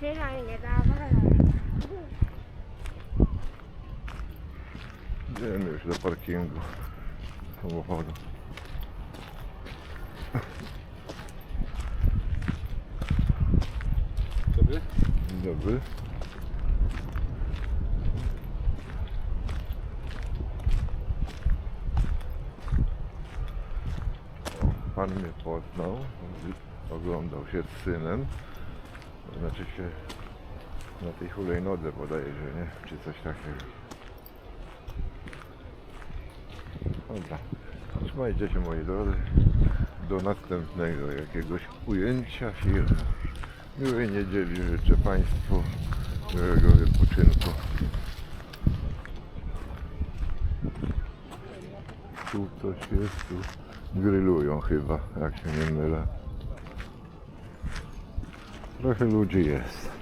fajnie, dawaj. Idziemy już do parkingu samochodu. Dobry? Dobry. Pan mnie poznał, oglądał się z synem, znaczy się na tej hulajnodze bodajże, nie? Czy coś takiego. Dobra, trzymajcie się moi drodzy, do następnego jakiegoś ujęcia filmu. Miłej niedzieli życzę Państwu, miłego wypoczynku. Tu coś jest, tu grillują chyba, jak się nie mylę. Los Iludias.